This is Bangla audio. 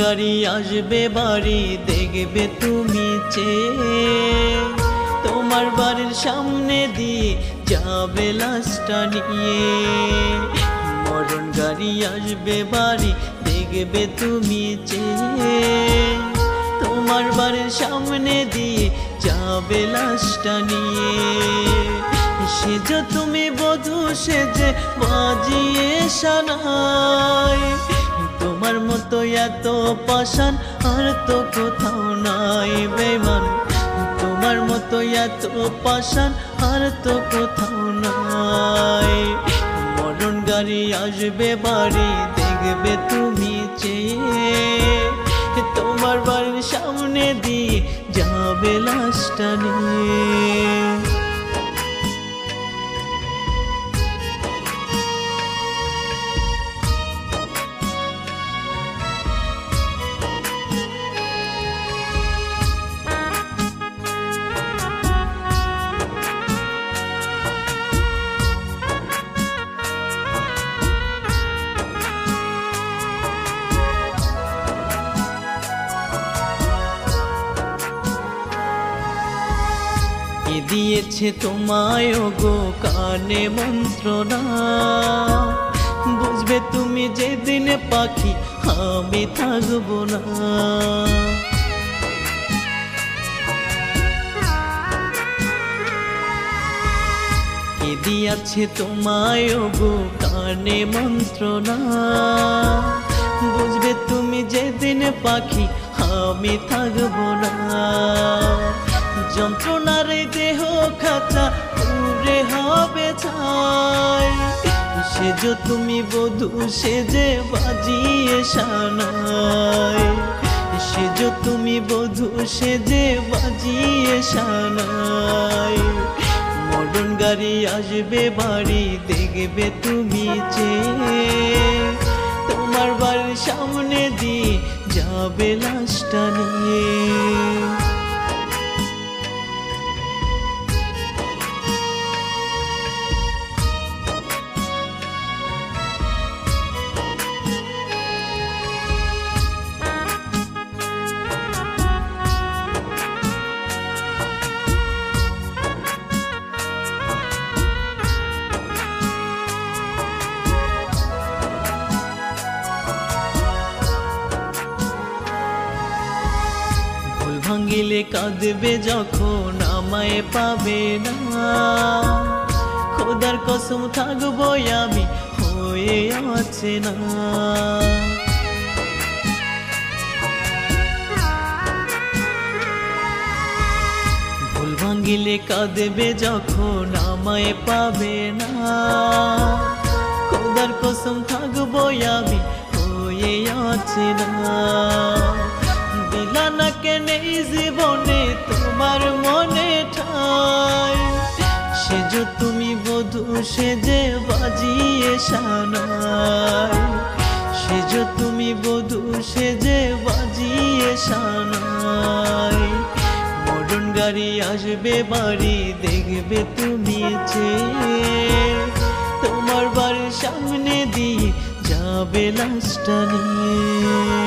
গাড়ি আসবে, বাড়ি দেখবে তুমি চেয়ে। তোমার বাড়ির সামনে দিয়ে যাবে লাশটা নিয়ে। মরণ গাড়ি আসবে, বাড়ি দেখবে তুমি চেয়ে। তোমার বাড়ির সামনে দিয়ে যাবে লাশটা নিয়ে। সেজ তুমি বধূ সেজে বাজিয়ে মতো এত পাশান আর তো কোথাও নাই বেমান তোমার মতো এত পাশান আর তো কোথাও নাই। মরণ গাড়ি আসবে, বাড়ি দেখবে তুমি চেয়ে। তোমার বাড়ির সামনে দিয়ে যাবে লাশটা নিয়ে। কে দিয়েছে তোমায় গো কানে মন্ত্রণা। বুঝবে তুমি যেদিন পাখি, আমি থাকব না। কে দিয়াছে তোমায় গো কানে মন্ত্রণা? বুঝবে তুমি যেদিন পাখি, আমি থাকব না। যন্ত্রণার দেহ খাঁচা পুরে হবে ছাই। সেজ তুমি বধূ সেজে বাজিয়ে সানাই। সেজ তুমি বধূ সেজে বাজিয়ে সানাই। মডন গাড়ি আসবে, বাড়ি দেখবে তুমি চেয়ে। তোমার বাড়ির সামনে দিয়ে যাবে লাশটা নিয়ে। কাঁদবে যখন আমায় পাবে না। খোদার কসম থাকব আমি হয়ে আছে না। ভুল ভাঙিলে কাঁদবে যখন আমায় পাবে না। খোদার কসম থাকব আমি হয়ে আছে না। দিলা না কেন জীবনে তোমার মনে ঠাই। সেজ তুমি বধূ সেজে বাজিয়ে সানাই। সেজ তুমি বধূ সেজে বাজিয়ে সানাই। মরণ গাড়ি আসবে, বাড়ি দেখবে তুমি চেয়ে তোমার বাড়ির সামনে দিয়ে যাবে লাশটা নিয়ে।